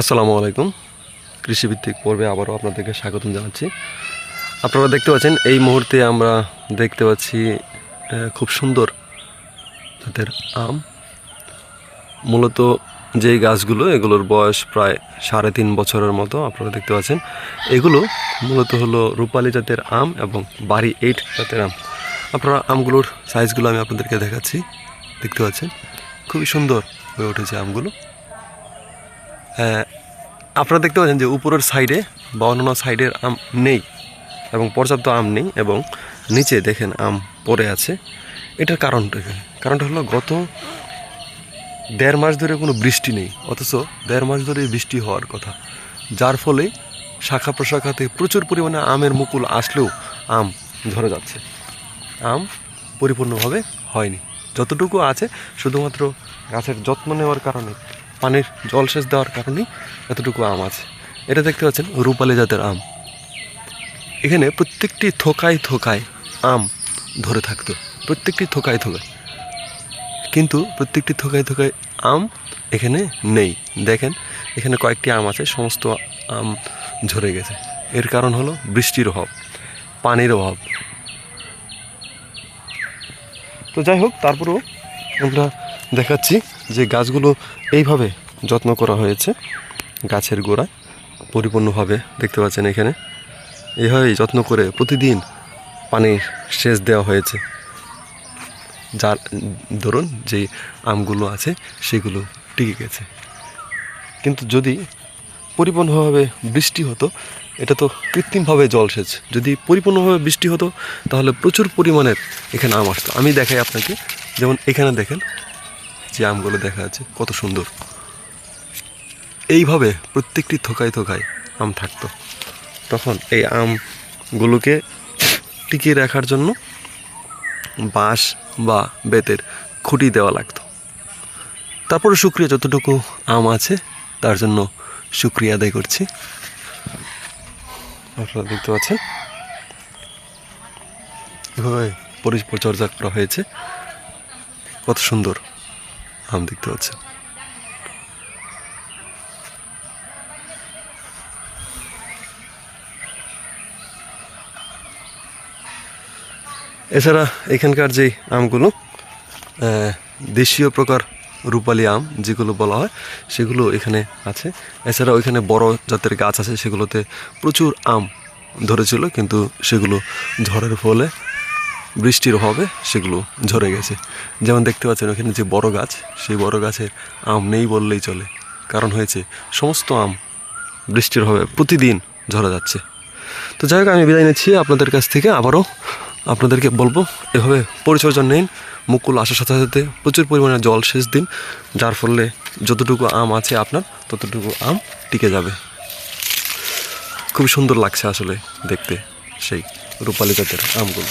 আসসালামু আলাইকুম। কৃষিভিত্তিক পর্বে আবারও আপনাদেরকে স্বাগতম জানাচ্ছি। আপনারা দেখতে পাচ্ছেন, এই মুহূর্তে আমরা দেখতে পাচ্ছি খুব সুন্দর জাতের আম। মূলত যেই গাছগুলো, এগুলোর বয়স প্রায় সাড়ে তিন বছরের মতো আপনারা দেখতে পাচ্ছেন। এগুলো মূলত হলো রূপালী জাতের আম এবং বাড়ি এইট জাতের আম। আপনারা আমগুলোর সাইজগুলো আমি আপনাদেরকে দেখাচ্ছি। দেখতে পাচ্ছেন, খুবই সুন্দর হয়ে উঠেছে আমগুলো। আপনারা দেখতে পাচ্ছেন যে উপরের সাইডে বা অন্যান্য সাইডের আম নেই এবং পর্যাপ্ত আম নেই এবং নিচে দেখেন আম পড়ে আছে। এটার কারণটা? কারণটা হলো গত দেড় মাস ধরে কোনো বৃষ্টি নেই, অথচ দেড় মাস ধরে বৃষ্টি হওয়ার কথা। যার ফলে শাখা প্রশাখাতে প্রচুর পরিমাণে আমের মুকুল আসলেও আম ঝরে যাচ্ছে। আম পরিপূর্ণভাবে হয়নি। যতটুকু আছে, শুধুমাত্র গাছের যত্ন নেওয়ার কারণে পানির জলসেচ দেওয়ার কারণেই এতটুকু আম আছে। এটা দেখতে পাচ্ছেন, রূপালী জাতের আম। এখানে প্রত্যেকটি থোকায় থোকায় আম ধরে থাকতো। প্রত্যেকটি থোকায় থোকায়। কিন্তু প্রত্যেকটি থোকায় থোকায় আম এখানে নেই। দেখেন, এখানে কয়েকটি আম আছে, সমস্ত আম ঝরে গেছে। এর কারণ হলো বৃষ্টির অভাব, পানির অভাব। তো যাই হোক, তারপরেও আমরা দেখাচ্ছি যে গাছগুলো এইভাবে যত্ন করা হয়েছে, গাছের গোড়ায় পরিপূর্ণভাবে দেখতে পাচ্ছেন এখানে এইভাবেই যত্ন করে প্রতিদিন পানি সেচ দেওয়া হয়েছে। যার, ধরুন যে আমগুলো আছে সেগুলো টিকে গেছে। কিন্তু যদি পরিপূর্ণভাবে বৃষ্টি হতো, এটা তো কৃত্রিমভাবে জলসেচ যদি পরিপূর্ণভাবে বৃষ্টি হতো, তাহলে প্রচুর পরিমাণের এখানে আম আসতো। আমি দেখাই আপনাকে, যেমন এখানে দেখেন যে আমগুলো দেখা যাচ্ছে, কত সুন্দর। এইভাবে প্রত্যেকটি থোকায় থোকায় আম থাকতো। তখন এই আমগুলোকে টিকিয়ে রাখার জন্য বাঁশ বা বেতের খুঁটি দেওয়া লাগতো। তারপরে শুক্রিয়া যতটুকু আম আছে, তার জন্য শুক্রিয়া আদায় করছি। আপনারা দেখতে পাচ্ছেন, এভাবে পরিচর্যা করা হয়েছে। কত সুন্দর। আম দেখতে পাচ্ছেন এছাড়া এখানকার যে আমগুলো দেশীয় প্রকার রূপালী আম যেগুলো বলা হয়, সেগুলো এখানে আছে। এছাড়া ওইখানে বড় জাতের গাছ আছে, সেগুলোতে প্রচুর আম ধরেছিল, কিন্তু সেগুলো ঝড়ের ফলে বৃষ্টির অভাবে সেগুলো ঝরে গেছে। যেমন দেখতে পাচ্ছেন ওখানে যে বড় গাছ, সেই বড় গাছের আম নেই বললেই চলে। কারণ হয়েছে সমস্ত আম বৃষ্টির অভাবে প্রতিদিন ঝরা যাচ্ছে। তো যাই হোক, আমি বিদায় নিচ্ছি আপনাদের কাছ থেকে। আবারও আপনাদেরকে বলব, এভাবে পরিচর্যা নিন। মুকুল আসার সাথে সাথে প্রচুর পরিমাণে জল সেচ দিন। যার ফলে যতটুকু আম আছে আপনার, ততটুকু আম টিকে যাবে। খুব সুন্দর লাগছে আসলে দেখতে সেই রূপালী জাতের আমগুলো।